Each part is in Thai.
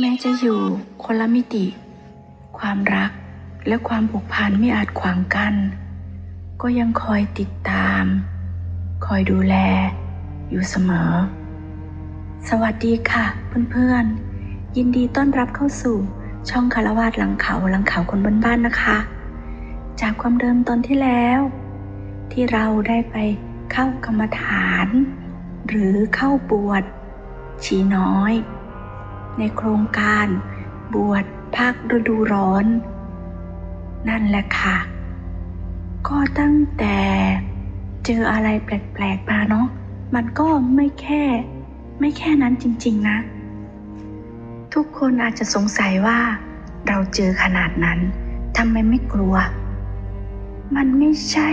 แม้จะอยู่คนละมิติ ความรักและความผูกพันไม่อาจขวางกัน ก็ยังคอยติดตาม คอยดูแล อยู่เสมอ สวัสดีค่ะเพื่อนๆ ยินดีต้อนรับเข้าสู่ช่องคารวาสหลังเขาหลังเขาคนบ้านๆนะคะ จากความเดิมตอนที่แล้ว ที่เราได้ไปเข้ากรรมฐาน หรือเข้าบวชชีน้อย ในโครงการ บวชภาคฤดูร้อน นั่นแหละค่ะ ก็ตั้งแต่เจออะไรแปลกๆมาเนาะมันก็ไม่แค่ ไม่แค่นั้นจริง ๆ นะ ทุกคนอาจจะสงสัยว่า เราเจอขนาดนั้นทำไมไม่กลัว มันไม่ใช่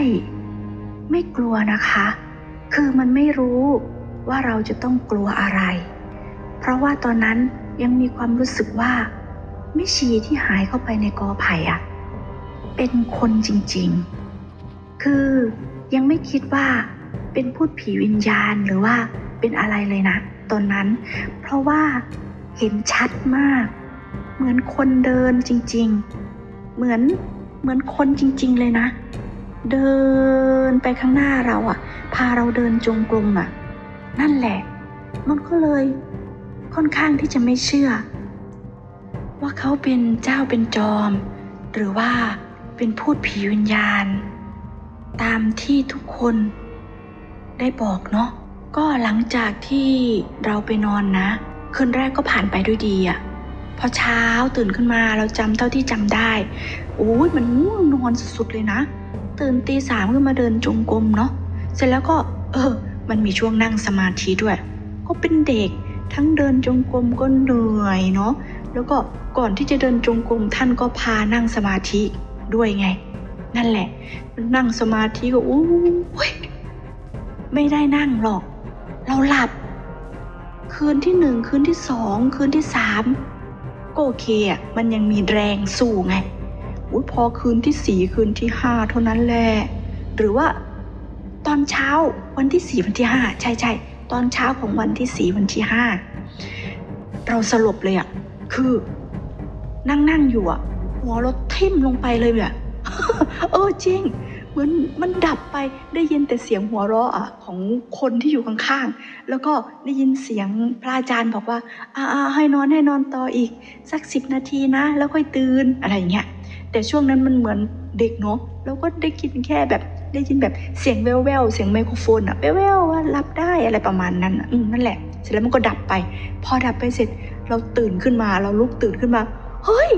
ไม่กลัวนะคะ คือมันไม่รู้ว่าเราจะต้องกลัวอะไร เพราะว่าตอนนั้น ยังมีความรู้สึกว่าแม่ชีที่หายเข้าไปในกอไผ่อะเป็นคนจริงๆ คือยังไม่คิดว่าเป็นพูดผีวิญญาณหรือว่าเป็นอะไรเลยนะ ตอนนั้น เพราะว่าเห็นชัดมาก เหมือนคนเดินจริงๆ เหมือนเหมือนคนจริงๆเลยนะ เดินไปข้างหน้าเราอะพาเราเดินจงกรมอะนั่นแหละ มันก็เลย ค่อนข้างที่จะไม่เชื่อ ว่าเขาเป็นเจ้าเป็นจอม หรือว่าเป็นพูดผีวิญญาณ ตามที่ทุกคนได้บอกเนาะก็หลังจากที่เราไปนอนนะคืนแรกก็ผ่านไปด้วยดีอะพอเช้าตื่นขึ้นมาเราจำเท่าที่จำได้โอ้ยมันง่วงนอนสุดๆเลยนะ ตื่นตีสามขึ้นมาเดินจงกรมเนาะเสร็จแล้วก็ เออ มันมีช่วงนั่งสมาธิด้วย ก็เป็นเด็ก ทั้งเดินจงกรมก็เหนื่อยเนาะแล้วก็ก่อนที่จะเดินจงกรมท่านก็พานั่งสมาธิด้วยไง นั่นแหละ นั่งสมาธิก็อู้ยไม่ได้นั่งหรอก เราหลับ คืนที่หนึ่งคืนที่สองคืนที่สามก็โอเคอะมันยังมีแรงสู้ไงอุ้ยพอคืนที่สี่คืนที่ห้าเท่านั้นแหละหรือว่าตอนเช้าวันที่สี่วันที่ห้าใช่ใช่ ตอนเช้าของวันที่สี่วันที่ห้าเราสลบเลยอะคือ นั่งนั่งอยู่อะหัวราทิ่มลงไปเลยเนี่ยเออจริง เหมือนมันดับไปได้ยินแต่เสียงหัวเราะอะของคนที่อยู่ข้างๆ แล้วก็ได้ยินเสียงพระอาจารย์บอกว่าอ่าให้นอนให้นอนต่ออีก สักสิบนาทีนะ แล้วค่อยตื่นอะไรอย่างเงี้ยแต่ช่วงนั้นมันเหมือนเด็กเนาะแล้วก็ได้กินแค่แบบ ได้ยินแบบเสียงแว่วๆเสียงไมโครโฟนอะแว่วๆว่ารับได้อะไรประมาณนั้นอะอืมนั่นแหละ เสร็จแล้วมันก็ดับไป พอดับไปเสร็จเราตื่นขึ้นมา เราลุกตื่นขึ้นมา เฮ้ย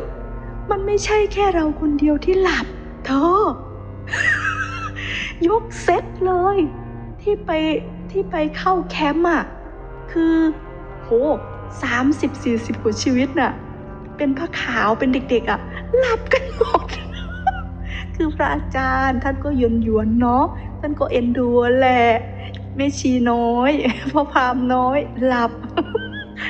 มันไม่ใช่แค่เราคนเดียวที่หลับ เธอยกเซตเลย ที่ไปที่ไปเข้าแคมป์อะคือโหสามสิบสี่สิบกว่าชีวิตน่ะ เป็นผ้าขาวเป็นเด็กๆอะหลับกันหมด คือพระอาจารย์ท่านก็ยวนยวนเนาะท่านก็เอ็นดูแหละแม่ชีน้อยพ่อพรามน้อยหลับ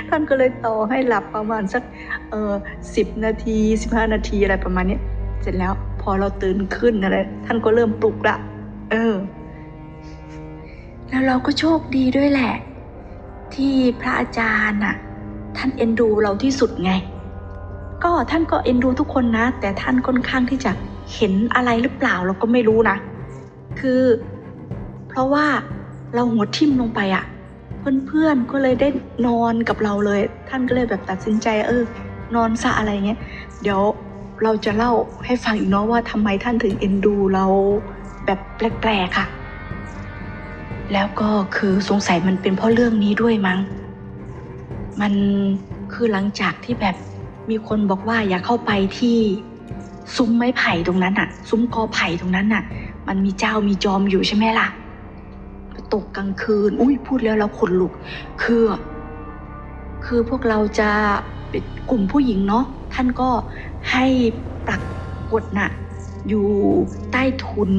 ท่านก็เลยต่อให้หลับประมาณสักเออสิบนาทีสิบห้านาทีอะไรประมาณนี้เสร็จแล้วพอเราตื่นขึ้นอะไรท่านก็เริ่มปลุกละเออ แล้วเราก็โชคดีด้วยแหละ ที่พระอาจารย์น่ะ ท่านเอ็นดูเราที่สุดไง ก็ท่านก็เอ็นดูทุกคนนะ แต่ท่านค่อนข้างที่จะ เห็นอะไรหรือเปล่าเราก็ไม่รู้นะ คือ เพราะว่าเราหัวทิ่มลงไปอะเพื่อนๆก็เลยได้นอนกับเราเลย ท่านก็เลยแบบตัดสินใจเออ นอนซะอะไรเงี้ย เดี๋ยวเราจะเล่าให้ฟังอีกเนาะว่าทำไมท่านถึงเอ็นดูเราแบบแปลกๆค่ะ แล้วก็คือสงสัยมันเป็นเพราะเรื่องนี้ด้วยมั้ง มันคือหลังจากที่แบบมีคนบอกว่าอย่าเข้าไปที่ ซุ้มไม้ไผ่ตรงนั้นอะซุ้มกอไผ่ตรงนั้นน่ะมันมีเจ้ามีจอมอยู่ใช่ไหมล่ะตกกลางคืน อุ้ยพูดแล้วเราขนลุก คือ คือพวกเราจะเป็นกลุ่มผู้หญิงเนาะท่านก็ให้ปรักกฏน่ะ อยู่ใต้ถุน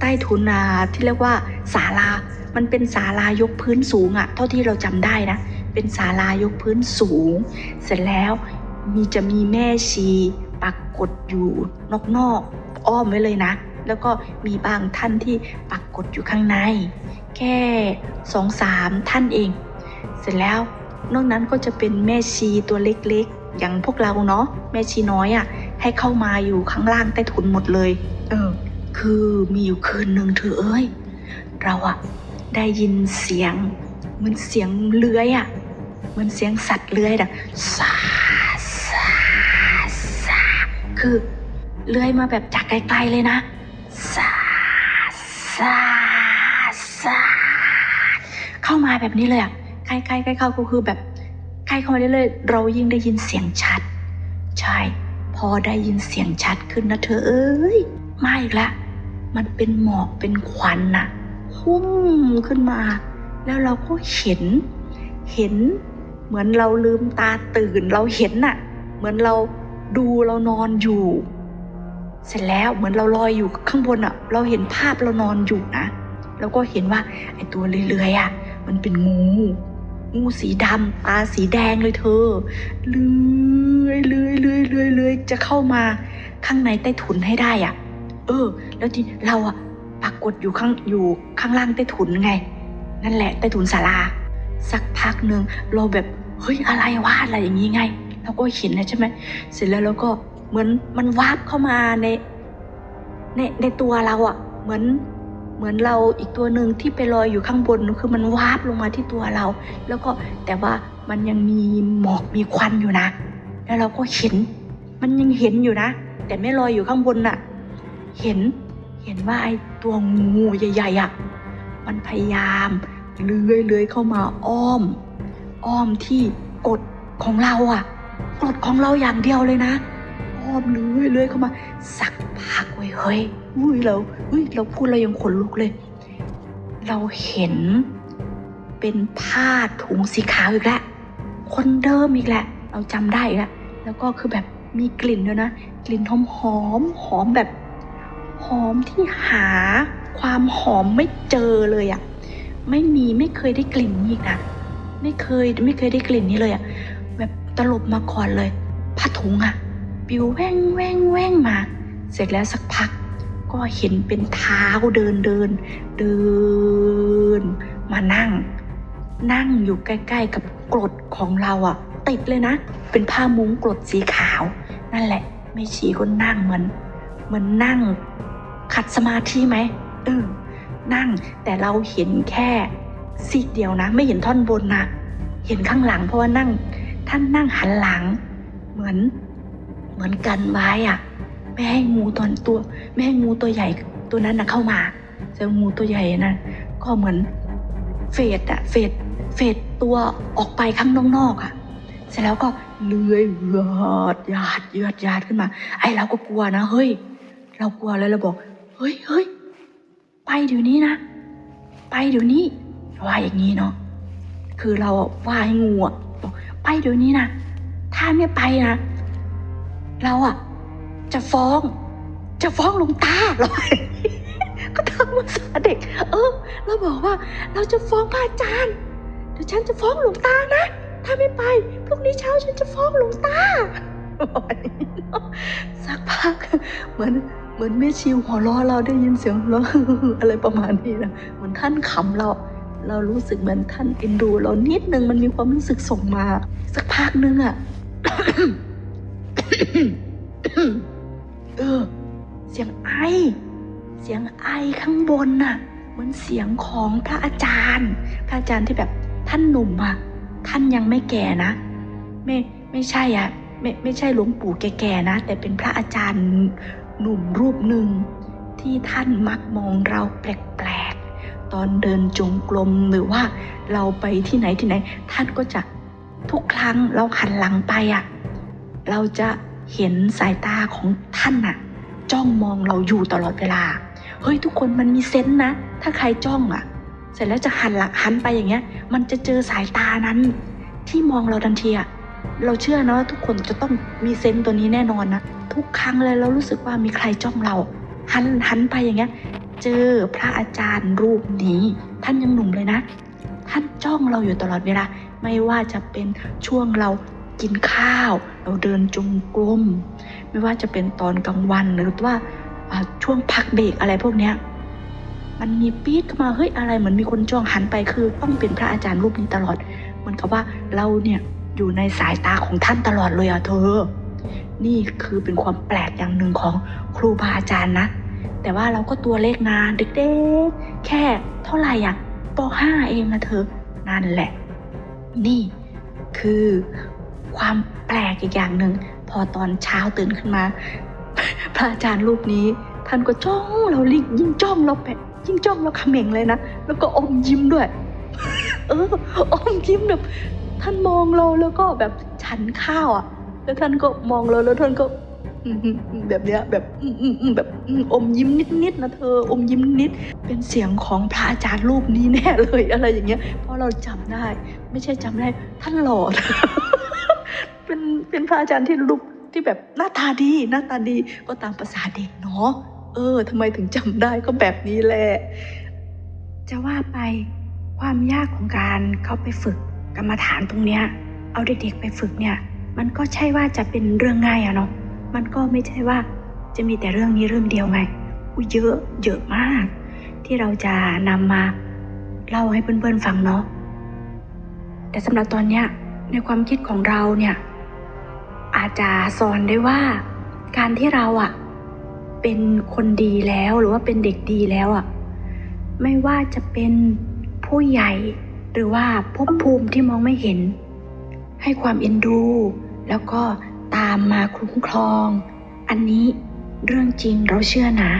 ใต้ถุนนาที่เรียกว่าศาลา มันเป็นศาลายกพื้นสูงอะเท่าที่เราจำได้นะ เป็นศาลายกพื้นสูง เสร็จแล้วมีจะมีแม่ชี ปักกดอยู่นอกๆอ้อมไว้เลยนะ แล้วก็มีบางท่านที่ปักกดอยู่ข้างใน แค่สองสามท่านเอง เสร็จแล้วนอกนั้นก็จะเป็นแม่ชีตัวเล็กๆ อย่างพวกเราเนาะแม่ชีน้อยอะ่ะให้เข้ามาอยู่ข้างล่างใต้ถุนหมดเลย เออ คือมีอยู่คืนหนึ่งเธอเอ้ย เราอะได้ยินเสียง เหมือนเสียงเลื้อยอะเหมือนเสียงสัตว์เลื้อยดังซา คือ เลื้อยมาแบบจากไกลๆเลยนะซาซาซาเข้ามาแบบนี้เลยอะใกล้ๆใกล้เข้าก็คือแบบใกล้เข้ามาเรื่อยๆเรายิ่งได้ยินเสียงชัด ใช่ พอได้ยินเสียงชัดขึ้นนะเธอเอ้ยมาอีกละ มันเป็นหมอกเป็นควันน่ะพุ่งขึ้นมา แล้วเราก็เห็น เห็น เหมือนเราลืมตาตื่นเราเห็นน่ะ เหมือนเรา ดูเรานอนอยู่ เสร็จแล้วเหมือนเราลอยอยู่ข้างบนอะเราเห็นภาพเรานอนอยู่นะ แล้วก็เห็นว่าไอตัวเลื้อยๆอะมันเป็นงูงูสีดำตาสีแดงเลยเธอ เลื้อยเลื้อยเลื้อยเลื้อยเลื้อยจะเข้ามาข้างในใต้ถุนให้ได้อะ เออ แล้วที่เราอะปรากฏอยู่ข้างอยู่ข้างล่างใต้ถุนไง นั่นแหละใต้ถุนศาลา สักพักหนึ่งเราแบบเฮ้ยอะไรวะอะไรอย่างนี้ไง เราก็เห็นนะใช่ไหมเสร็จแล้วเราก็เหมือนมันวาบเข้ามาในในในตัวเราอะเหมือนเหมือนเราอีกตัวหนึ่งที่ไปลอยอยู่ข้างบนคือมันวาบลงมาที่ตัวเรา แล้วก็แต่ว่ามันยังมีหมอกมีควันอยู่นะ แล้วเราก็เห็น มันยังเห็นอยู่นะ แต่ไม่ลอยอยู่ข้างบนน่ะ เห็นเห็นว่าไอ้ตัวงูใหญ่ๆอะมันพยายามเลื้อยเลื้อยเข้ามาอ้อม อ้อมที่กดของเราอะ กดของเราอย่างเดียวเลยนะอ้อมเลื้อยเลื้อยเข้ามาสักพักเว้ยเฮ้ยอุ้ยเราอุ้ยเราพูดเรายังขนลุกเลย เราเห็นเป็นผ้าถุงสีขาวอีกแล้วคนเดิมอีกแหละ เราจำได้อีกแล้วแล้วก็คือแบบมีกลิ่นด้วยนะ กลิ่นหอมหอมหอมแบบ หอมที่หาความหอมไม่เจอเลยอะ่ะไม่มีไม่เคยได้กลิ่นนี้อีกนะไม่เคยไม่เคยได้กลิ่นนี้เลยอะ่ะ แบบตลบมาก่อนเลย ผ้าถุงอะ่ะปิวแว่งแว่งแว่งมา เสร็จแล้วสักพัก ก็เห็นเป็นเท้าเดินเดิน เดิน มานั่ง นั่งอยู่ใกล้ๆกับกรดของเราอะ่ะติดเลยนะ เป็นผ้ามุ้งกรดสีขาว นั่นแหละแม่ชีก็นั่งเหมือนเหมือนนั่ง ขัดสมาธิไหมเออนั่งแต่เราเห็นแค่ซีกเดียวนะ ไม่เห็นท่อนบนนะเห็นข้างหลังเพราะว่านั่ง ท่านนั่งหันหลัง เหมือน เหมือนกันไว้อะไม่ให้งูตอนตัว ไม่ให้งูตัวใหญ่ตัวนั้นนะเข้ามา เจองูตัวใหญ่นั่นก็เหมือนเฟดอะเฟดเฟดตัวออกไปข้างนอกๆอะเสร็จแล้วก็เลื้อยเยือดยาดเยือดยาดขึ้นมา ไอ้เราก็กลัวนะเฮ้ย เรากลัวแล้วเราบอก เฮ้ยเฮ้ยไปเดี๋ยวนี้นะ ไปเดี๋ยวนี้ว่าอย่างนี้เนาะคือเราว่าให้งูอะ เดี๋ยวนี้นะ ถ้าไม่ไปนะ เราอะจะฟ้อง จะฟ้องหลวงตาเราก็ทำภาษาเด็ก เออ เราบอกว่า เราจะฟ้องพระอาจารย์ เดี๋ยวฉันจะฟ้องหลวงตานะ ถ้าไม่ไป พรุ่งนี้เช้าฉันจะฟ้องหลวงตาสักพัก เหมือนเหมือนแม่ชิวหัวเราะเราได้ยินเสียงหัวเราะอะไรประมาณนี้นะเหมือนท่านขำเรา เรารู้สึกเหมือนท่านเอ็นดูเรานิดนึงมันมีความรู้สึกส่งมา สักพักนึงอะเออ เสียงไอ เสียงไอข้างบนน่ะ เหมือนเสียงของพระอาจารย์ พระอาจารย์ที่แบบท่านหนุ่มอะท่านยังไม่แก่นะ ไม่ไม่ใช่อะไม่ไม่ใช่หลวงปู่แก่ๆนะ แต่เป็นพระอาจารย์หนุ่มรูปหนึ่งที่ท่านมักมองเราแปลก ตอนเดินจงกรมหรือว่าเราไปที่ไหนที่ไหน ท่านก็จะทุกครั้งเราหันหลังไปอะเราจะเห็นสายตาของท่านน่ะ จ้องมองเราอยู่ตลอดเวลา เฮ้ยทุกคนมันมีเซนส์นะ ถ้าใครจ้องอะ เสร็จแล้วจะหันหลังหันไปอย่างเงี้ย มันจะเจอสายตานั้น ที่มองเราทันทีอะเราเชื่อนะว่าทุกคนจะต้องมีเซนส์ตัวนี้แน่นอนนะทุกครั้งเลยเรารู้สึกว่ามีใครจ้องเราหันหันไปอย่างเงี้ย เจอพระอาจารย์รูปนี้ ท่านยังหนุ่มเลยนะ ท่านจ้องเราอยู่ตลอดเวลา ไม่ว่าจะเป็นช่วงเรากินข้าว เราเดินจงกรมไม่ว่าจะเป็นตอนกลางวันหรือว่าช่วงพักเบรกอะไรพวกเนี้ยมันมีปี๊ดเข้ามาเฮ้ยอะไรเหมือนมีคนจ้องหันไปคือต้องเป็นพระอาจารย์รูปนี้ตลอดเหมือนกับว่าเราเนี่ยอยู่ในสายตาของท่านตลอดเลยอะเธอ นี่คือเป็นความแปลกอย่างหนึ่งของครูบาอาจารย์นะ แต่ว่าเราก็ตัวเล็กนเด็กๆ แค่เท่าไหร่อะป .5 เองนะเธอ นั่นแหละ นี่คือความแปลกอีกอย่างหนึ่ง พอตอนเช้าตื่นขึ้นมา พระอาจารย์รูปนี้ ท่านก็จ้องเราลิยิ่งจ้องเราแปะยิ่งจ้องเราขม่งเลยนะ แล้วก็อมยิ้มด้วย เออ อมยิ้มแบบท่านมองเราแล้วก็แบบฉันข้าวอะ แล้วท่านก็มองเราแล้วท่านก็ แบบเนี้ยแบบแบบอมยิ้มนิดๆนะเธอ อมยิ้มนิด เป็นเสียงของพระอาจารย์รูปนี้แน่เลยอะไรอย่างเงี้ยเพราะเราจำได้ ไม่ใช่จำได้ท่านหล่อเป็นเป็นพระอาจารย์ที่รูปที่แบบหน้าตาดีหน้าตาดีก็ตามภาษาเด็กเนาะเออทำไมถึงจำได้ก็แบบนี้แหละ จะว่าไปความยากของการเข้าไปฝึกกรรมฐานตรงเนี้ย เอาเด็กๆไปฝึกเนี่ย มันก็ใช่ว่าจะเป็นเรื่องง่ายอะเนาะ มันก็ไม่ใช่ว่าจะมีแต่เรื่องนี้เรื่องเดียวไงอุ้ยเยอะเยอะมาก ที่เราจะนำมาเล่าให้เพื่อนๆฟังเนาะแต่สำหรับตอนเนี้ยในความคิดของเราเนี่ยอาจจะสอนได้ว่า การที่เราอะเป็นคนดีแล้วหรือว่าเป็นเด็กดีแล้วอะไม่ว่าจะเป็นผู้ใหญ่ หรือว่าภพภูมิที่มองไม่เห็น ให้ความเอ็นดู แล้วก็ามมาคุ้มครอง อันนี้เรื่องจริงเราเชื่อนะ